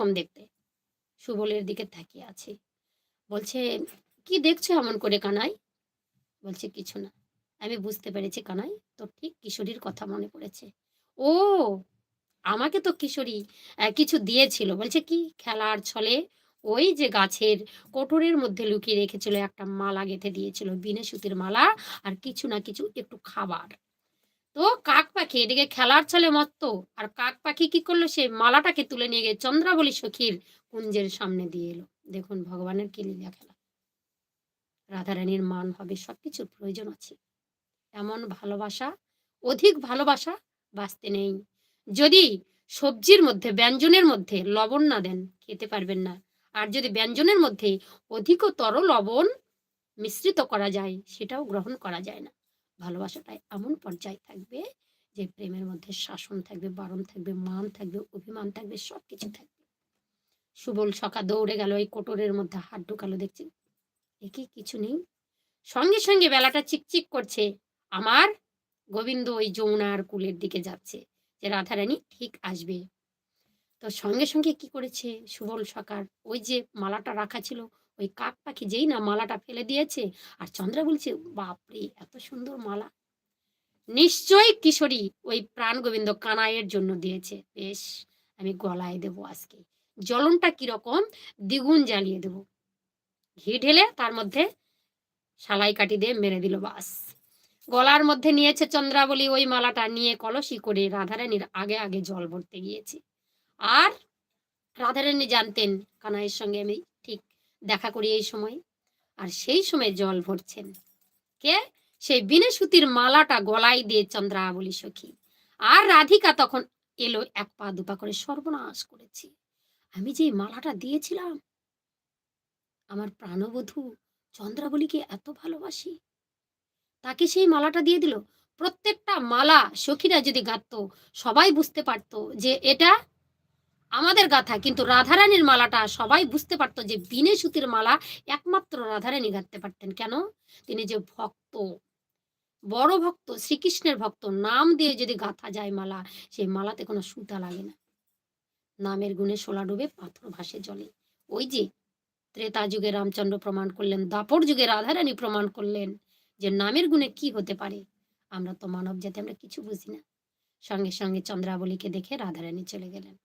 রকম দেখতে। সুবলের দিকে তাকিয়ে আছে। বলছে, কি দেখছ এমন করে কানাই? বলছে, কিছু না। আমি বুঝতে পেরেছি কানাই তো ঠিক কিশোরীর কথা মনে পড়েছে। ও, আমাকে তো কিশোরী কিছু দিয়েছিল। বলছে, কি খেলার ছলে? ওই যে গাছের কোটরের মধ্যে লুকিয়ে রেখেছিল, একটা মালা গেঁথে দিয়েছিল, বিনে সুতির মালা আর কিছু না কিছু, একটু খাবার। তো কাক পাখি, এদিকে খেলার ছলে মত্ত। আর কাক পাখি কি করল? সে মালাটাকে তুলে নিয়ে গিয়ে চন্দ্রাবলী সখীর কুঞ্জের সামনে দিয়ে এলো। দেখুন, ভগবানের কি লীলা খেলা। রাধারানীর মান হবে, সবকিছুর প্রয়োজন আছে। এমন ভালোবাসা, অধিক ভালোবাসা বাঁচতে নেই। যদি সবজির মধ্যে, ব্যঞ্জনের মধ্যে লবণ না দেন, খেতে পারবেন না। আর যদি ব্যঞ্জনের মধ্যে অধিকতর লবণ মিশ্রিত করা যায়, সেটাও গ্রহণ করা যায় না। ভালোবাসাটা এমন পর্যায়ে থাকবে যে প্রেমের মধ্যে শাসন থাকবে, বারণ থাকবে, মান থাকবে, অভিমান থাকবে, সবকিছু থাকবে। সুবল সকা দৌড়ে গেল এই কোটরের মধ্যে, হাত ঢুকালো, দেখছি একে কিছু নেই। সঙ্গে সঙ্গে বেলাটা চিকচিক করছে। আমার গোবিন্দ ওই যমুনার কুলের দিকে যাচ্ছে যে রাধারানী ঠিক আসবে। তো সঙ্গে সঙ্গে কি করেছে সুবল সকার ওই যে মালাটা রাখা ছিল ওই কাক পাখি যেই না মালাটা ফেলে দিয়েছে আর চন্দ্রা বলছে, বাপরে, এত সুন্দর মালা। নিশ্চয়ই কিশোরী ওই প্রাণ গোবিন্দ কানাইয়ের জন্য দিয়েছে। বেশ, আমি গলায় দেব আজকে। জ্বলনটা কীরকম? দ্বিগুণ জ্বালিয়ে দেব। ঘি ঢেলে তার মধ্যে সালাই কাটি দিয়ে মেরে দিল বাস। গলার মধ্যে নিয়েছে চন্দ্রাবলী ওই মালাটা নিয়ে কলসি করে রাধারানীর আগে আগে জল ভরতে গিয়েছে। আর রাধারানী জানতেন কানাইয়ের সঙ্গে আমি দেখা করি এই সময়। আর সেই সময় জল ভরছেন। কে? সেই বিনে সুতির মালাটা গলায় দিয়ে চন্দ্রাবলী সখী। আর রাধিকা তখন এলো এক পা দুপা করে সর্বনাশ করেছি। আমি যে মালাটা দিয়েছিলাম, আমার প্রাণবধূ চন্দ্রাবলীকে এত ভালোবাসি। তাকে সেই মালাটা দিয়ে দিল। প্রত্যেকটা মালা সখীরা যদি গাঁথতো সবাই বুঝতে পারতো যে এটা আমাদের গাথা, কিন্তু রাধারানীর মালাটা সবাই বুঝতে পারতো যে বিনে সুতির মালা একমাত্র রাধারানী গাঁথতে পারতেন। কেন? তিনি যে ভক্ত, বড় ভক্ত, শ্রীকৃষ্ণের ভক্ত, নাম দিয়ে যদি গাঁথা যায় মালা, সেই মালাতে কোনো সুতা লাগে না। নামের গুণে শোলা ডুবে পাথর ভাসে জলে। ওই যে ত্রেতা যুগে রামচন্দ্র প্রমাণ করলেন, দাপর যুগে রাধারানী প্রমাণ করলেন যে নামের গুণে কি হতে পারে। আমরা তো মানব জাতি, আমরা কিছু বুঝি না। সঙ্গে সঙ্গে চন্দ্রাবলীকে দেখে রাধারানী চলে গেলেন।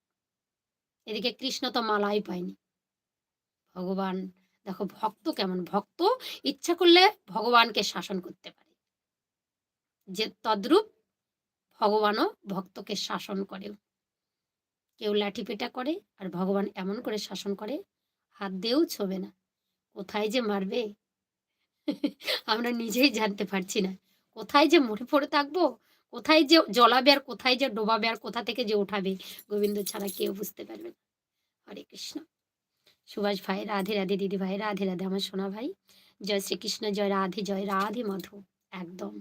এদিকে কৃষ্ণ তো মালাই পায়নি। ভগবান, দেখো ভক্ত কেমন? ভক্ত ইচ্ছা করলে ভগবানকে শাসন করতে পারে। যে তদ্রূপ ভগবানও ভক্তকে শাসন করে কেউ লাঠি পেটা করে আর ভগবান এমন করে শাসন করে, হাত দিয়েও ছবে না। কোথায় যে মারবে? আমরা নিজেই জানতে পারছি না। কোথায় যে মরে পড়ে থাকব? কোথায় যে জলাবে আর কোথায় যে ডোবাবে আর কোথা থেকে যে উঠাবে গোবিন্দ ছাড়া কেউ বুঝতে পারবে না। হরে কৃষ্ণ। সুভাষ ভাই, রাধে রাধে দিদি ভাই, রাধে রাধে আমার সোনা ভাই। জয় শ্রীকৃষ্ণ, জয় রাধে জয় রাধে মধু। একদম।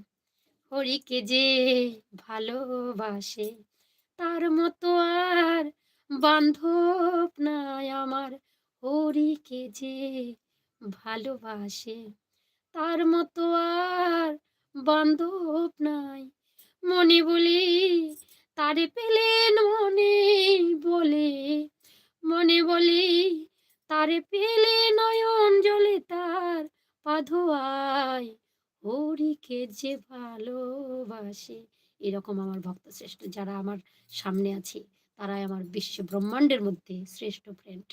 হরিকে যে ভালোবাসে, তার মতো আর বান্ধব নাই আমার। হরিকে যে ভালোবাসে, তার মতো আর বান্ধব নাই মনে বলি, তারে পেলেন মনে বলে। মনে বলি, তারে পেলে নয়ন জলে তার পাধোয়ায়। হরিকে যে ভালোবাসে। এরকম আমার ভক্ত শ্রেষ্ঠ, যারা আমার সামনে আছে, তারাই আমার বিশ্ব ব্রহ্মাণ্ডের মধ্যে শ্রেষ্ঠ ফ্রেন্ড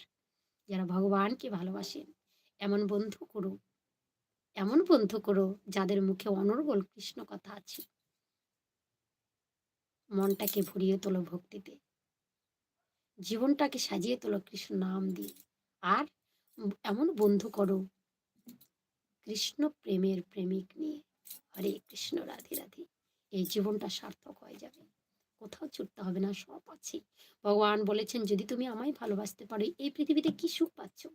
যারা ভগবানকে ভালোবাসেন, এমন বন্ধু করো, এমন বন্ধু করো, যাদের মুখে অনর্গল কৃষ্ণ কথা আছে। মনটাকে ভরিয়ে তোলো ভক্তিতে। জীবনটাকে সাজিয়ে তোলো কৃষ্ণ নাম দিয়ে। আর এমন বন্ধু করো কৃষ্ণ প্রেমের প্রেমিক নিয়ে। হরে কৃষ্ণ, রাধে রাধে। এই জীবনটা সার্থক হয়ে যাবে। কোথাও ছুটতে হবে না, সব আছে। ভগবান বলেছেন, যদি তুমি আমায় ভালোবাসতে পারো, এই পৃথিবীতে কি সুখ পাচ্ছ?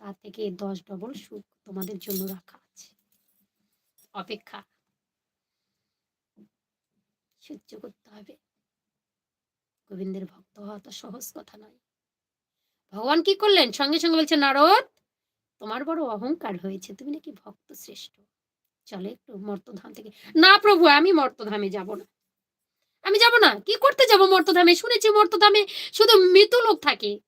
তার থেকে দশ ডবল সুখ তোমাদের জন্য রাখা আছে। অপেক্ষা। সহ্য করতে হবে। গোবিন্দের ভক্ত হওয়া তো সহজ কথা নয়। ভগবান কি করলেন? সঙ্গে সঙ্গে বলছে, নারদ, তোমার বড় অহংকার হয়েছে। তুমি নাকি ভক্ত শ্রেষ্ঠ। চলে একটু মর্তধাম থেকে না প্রভু, আমি মর্তধামে যাব না। আমি যাব না। কি করতে যাব মর্তধামে? শুনেছি মর্তধামে শুধু মৃত লোক থাকে।